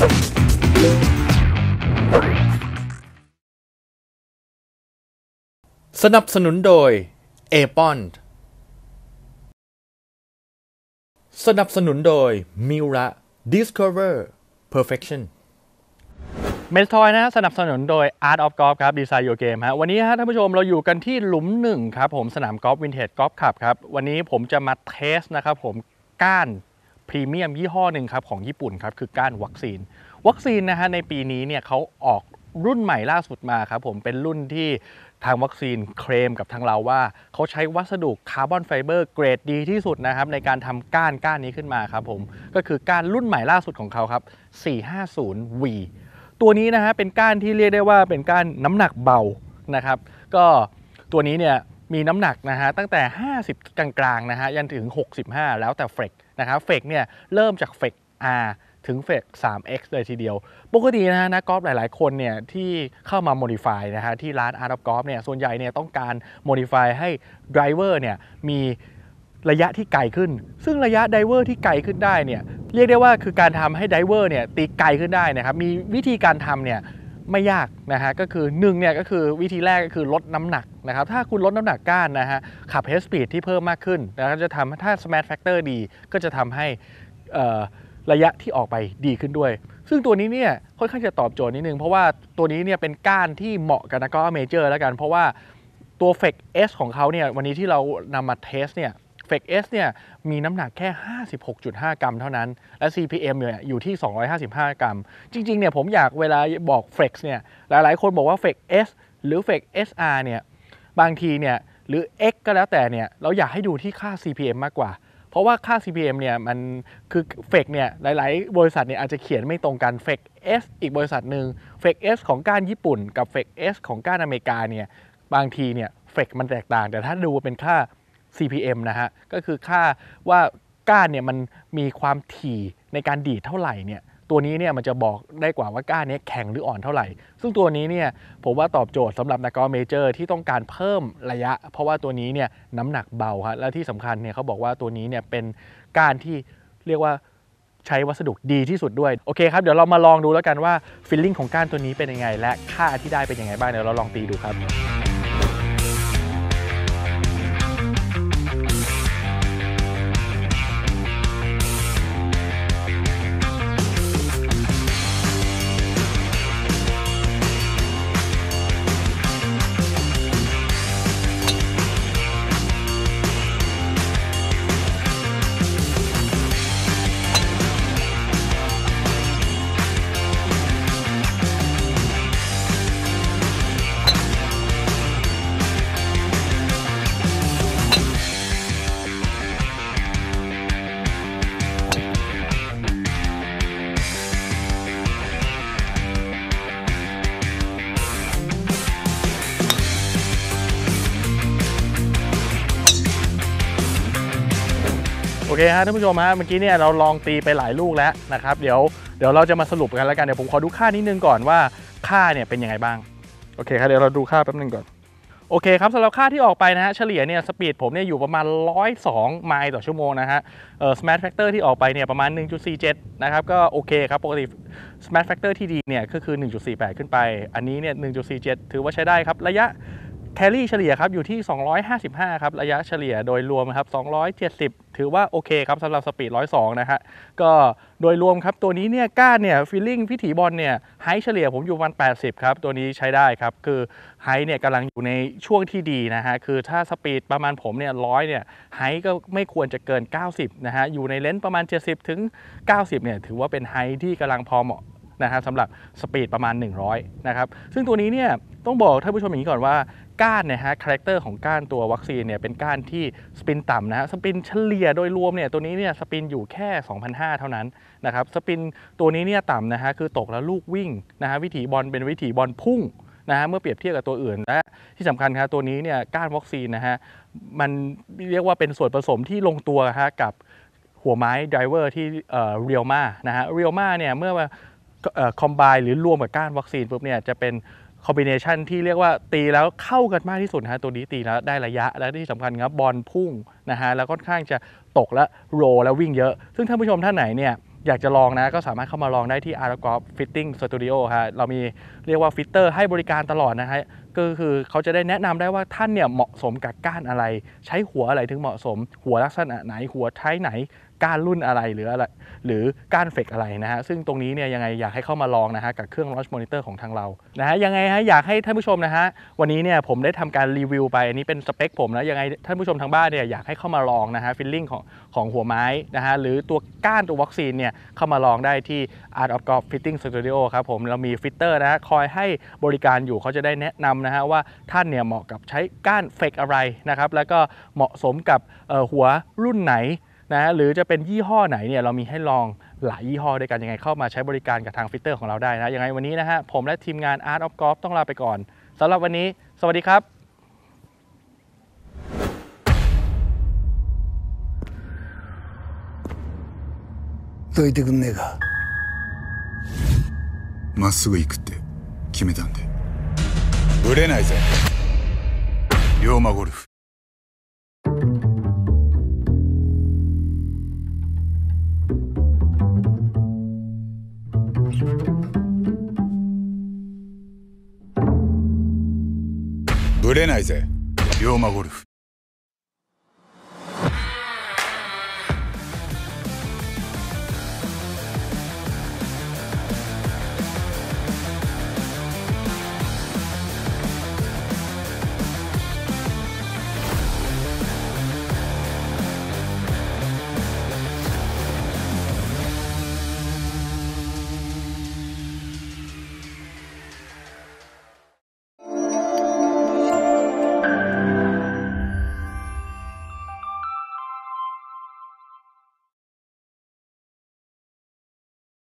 สนับสนุนโดยเอปอนสนับสนุนโดยมิระ Discover Perfection เมทอยนะสนับสนุนโดย Art of Golf ครับดีไซน์โยเกมฮะวันนี้ฮะท่านผู้ชมเราอยู่กันที่หลุมหนึ่งครับผมสนามกอล์ฟวินเทจกอล์ฟคลับครับ วันนี้ผมจะมาเทสนะครับผมก้าน พรีเมียมยี่ห้อหนึ่งครับของญี่ปุ่นครับคือก้านวัคซีน วัคซีนนะฮะในปีนี้เนี่ยเขาออกรุ่นใหม่ล่าสุดมาครับผมเป็นรุ่นที่ทางวัคซีนเคลมกับทางเราว่า เขาใช้วัสดุคาร์บอนไฟเบอร์เกรดดีที่สุดนะครับ ในการทำก้านก้านนี้ขึ้นมาครับผมก็คือก้านรุ่นใหม่ล่าสุดของเขาครับ 450V ตัวนี้นะฮะเป็นก้านที่เรียกได้ว่าเป็นก้านน้ำหนักเบานะครับ ก็ตัวนี้เนี่ยมีน้ำหนักนะฮะตั้งแต่ 50 กลางๆนะฮะยันถึง 65 แล้วแต่เฟรก นะครับเฟกเนี่ยเริ่มจากเฟก R ถึงเฟก 3x เลยทีเดียว ปกตินะฮะนักกอล์ฟหลาย ๆ คนเนี่ยที่เข้ามา modify นะฮะที่ร้าน Art of Golf เนี่ยส่วนใหญ่เนี่ยต้องการ modify ให้ driver เนี่ยมีระยะที่ไกลขึ้น ซึ่งระยะไดเวอร์ที่ไกลขึ้นได้เนี่ยเรียกได้ว่าคือการทำให้ไดเวอร์เนี่ยตีไกลขึ้นได้นะครับ มีวิธีการทำเนี่ย ไม่ยากนะฮะก็คือ1เนี่ยก็คือวิธีแรกก็คือลดน้ำหนักนะครับถ้าคุณลดน้ำหนักก้านนะฮะขับ head speed ที่เพิ่มมากขึ้นนะครับจะทำถ้า smash factor ดีก็จะทำให้ระยะที่ออกไปดีขึ้นด้วย ซึ่งตัวนี้เนี่ยค่อนข้างจะตอบโจทย์นิดนึง เพราะว่าตัวนี้เนี่ยเป็นก้านที่เหมาะกับนักกอล์ฟเมเจอร์แล้วกัน เพราะว่าตัวเฟก S ของเขาเนี่ยวันนี้ที่เรานำมาเทสเนี่ย เฟก S เนี่ยมีน้ำหนักแค่ 56.5 กรัมเท่านั้น และ CPM เนี่ยอยู่ที่ 255 กรัม จริงๆเนี่ยผมอยากเวลาบอก Flex เนี่ยหลายๆ คนบอกว่า Flex S หรือ Flex SR เนี่ยบางทีเนี่ยหรือ X ก็แล้วแต่เนี่ยเราอยากให้ดูที่ค่า CPM มากกว่า เพราะว่าค่า CPM เนี่ยมันคือเฟกเนี่ยหลาย ๆ บริษัทเนี่ยอาจจะเขียนไม่ตรงกันเฟก S อีกบริษัทหนึ่งเฟก S ของก้านญี่ปุ่น กับเฟก S ของก้านอเมริกาเนี่ยบางทีเนี่ยเฟกมันแตกต่าง แต่ถ้าดูเป็นค่า CPM นะฮะ ก็คือค่าว่าก้านเนี่ยมันมีความถี่ในการดีดเท่าไหร่เนี่ยตัวนี้เนี่ยมันจะบอกได้กว่าว่าก้านนี้แข็งหรืออ่อนเท่าไหร่ ซึ่งตัวนี้เนี่ยผมว่าตอบโจทย์สำหรับนักกอล์ฟเมเจอร์ที่ต้องการเพิ่มระยะ เพราะว่าตัวนี้เนี่ยน้ำหนักเบาครับและที่สำคัญเนี่ยเขาบอกว่าตัวนี้เนี่ยเป็นก้านที่เรียกว่าใช้วัสดุดีที่สุดด้วย โอเคครับ เดี๋ยวเรามาลองดูแล้วกันว่าฟิลลิ่งของก้านตัวนี้เป็นยังไง และค่าที่ได้เป็นยังไงบ้างเดี๋ยวเราลองตีดูครับ โอเคฮะท่านผู้ชมฮะเมื่อกี้เนี่ยเราลองตีไปหลายลูกแล้วนะครับเดี๋ยวเดี๋ยวเราจะมาสรุปกันแล้วกันเดี๋ยวผมขอดูค่านิดนึงก่อนว่าค่าเนี่ยเป็นยังไงบ้างโอเคครับเดี๋ยวเราดูค่าแป๊บนึงก่อนโอเคครับสำหรับค่าที่ออกไปนะฮะเฉลี่ยเนี่ยสปีดผมเนี่ยอยู่ประมาณ 102 ไมล์ต่อชั่วโมงนะฮะเอ่อ smash factor ที่ออกไปเนี่ยประมาณ 1.47 นะครับก็โอเคครับปกติ smash factor ที่ดีเนี่ยก็คือ 1.48 ขึ้นไป อันนี้เนี่ย 1.47 ถือว่าใช้ได้ครับระยะ แคลรี่เฉลี่ยครับอยู่ที่ 255 ครับ ระยะเฉลี่ยโดยรวมครับ 270 ถือว่าโอเคครับสำหรับสปีด 102 นะฮะ ก็โดยรวมครับตัวนี้เนี่ยก้านเนี่ยฟีลลิ่งพิถีบอลเนี่ยไฮเฉลี่ยผมอยู่ประมาณ80 ครับ ตัวนี้ใช้ได้ครับ คือไฮเนี่ยกำลังอยู่ในช่วงที่ดีนะฮะ คือถ้าสปีดประมาณผมเนี่ยร้อยเนี่ยไฮก็ไม่ควรจะเกิน 90 นะฮะ อยู่ในเลนส์ประมาณ 70 ถึง 90 เนี่ยถือว่าเป็นไฮที่กำลังพอเหมาะ นะครับสำหรับสปีดประมาณ 100 นะครับ ซึ่งตัวนี้เนี่ยต้องบอกท่านผู้ชมอย่างนี้ก่อนว่าก้านเนี่ยฮะคาแรคเตอร์ของก้านตัววัคซีนเนี่ยเป็นก้านที่สปินต่ำนะฮะสปินเฉลี่ยโดยรวมเนี่ยตัวนี้เนี่ยสปินอยู่แค่ 2,500 เท่านั้นนะครับสปินตัวนี้เนี่ยต่ำนะฮะคือตกแล้วลูกวิ่งนะฮะวิถีบอลเป็นวิถีบอลพุ่งนะฮะเมื่อเปรียบเทียบกับตัวอื่นและที่สำคัญครับตัวนี้เนี่ยก้านวัคซีนนะฮะมันเรียกว่าเป็นส่วนผสมที่ลงตัวฮะกับหัวไม้ไดรเวอร์ที่เรียลมานะฮะเรียลมาเนี่ยเมื่อ คอมไบหรือรวมกับก้านวัคซีนปุ๊บเนี่ยจะเป็นคอมบิเนชันที่เรียกว่าตีแล้วเข้ากันมากที่สุดนะฮะตัวนี้ตีแล้วได้ระยะและที่สำคัญครับบอลพุ่งนะฮะแล้วค่อนข้างจะตกและโรแล้ววิ่งเยอะ ซึ่งท่านผู้ชมท่านไหนเนี่ยอยากจะลองนะก็สามารถเข้ามาลองได้ที่ Art of Golf Fitting Studio ฮะเรามีเรียกว่าฟิตเตอร์ให้บริการตลอดนะฮะก็คือเขาจะได้แนะนำได้ว่าท่านเนี่ยเหมาะสมกับก้านอะไร ใช้หัวอะไรถึงเหมาะสม หัวลักษณะไหนหัวไทยไหน ก้านรุ่นอะไรหรืออะไรหรือก้านเฟกอะไรนะฮะซึ่งตรงนี้เนี่ยยังไงอยากให้เข้ามาลองนะฮะกับเครื่อง Launch Monitor ของทางเรานะฮะยังไงฮะอยากให้ท่านผู้ชมนะฮะวันนี้เนี่ยผมได้ทำการรีวิวไปอันนี้เป็นสเปคผมนะยังไงท่านผู้ชมทางบ้านเนี่ยอยากให้เข้ามาลองนะฮะฟิลลิ่งของของหัวไม้นะฮะหรือตัวก้านตัววัคซีนเนี่ยเข้ามาลองได้ที่ Art of Golf Fitting Studio ครับผมเรามีฟิตเตอร์นะฮะคอยให้บริการอยู่เขาจะได้แนะนำนะฮะว่าท่านเนี่ยเหมาะกับใช้ก้านเฟกอะไรนะครับแล้วก็เหมาะสมกับหัวรุ่นไหน นะหรือจะเป็นยี่ห้อไหนเนี่ยเรามีให้ลองหลายยี่ห้อด้วยกันยังไงเข้ามาใช้บริการกับทางฟิตเตอร์ของเราได้นะยังไงวันนี้นะฮะผมและทีมงาน Art of Golf ต้องลาไปก่อนสำหรับวันนี้ สวัสดีครับ どいてくんねえかまっすぐ行くって決めたんでブレないぜ龍馬ゴルフ ブレないぜ龍馬ゴルフ。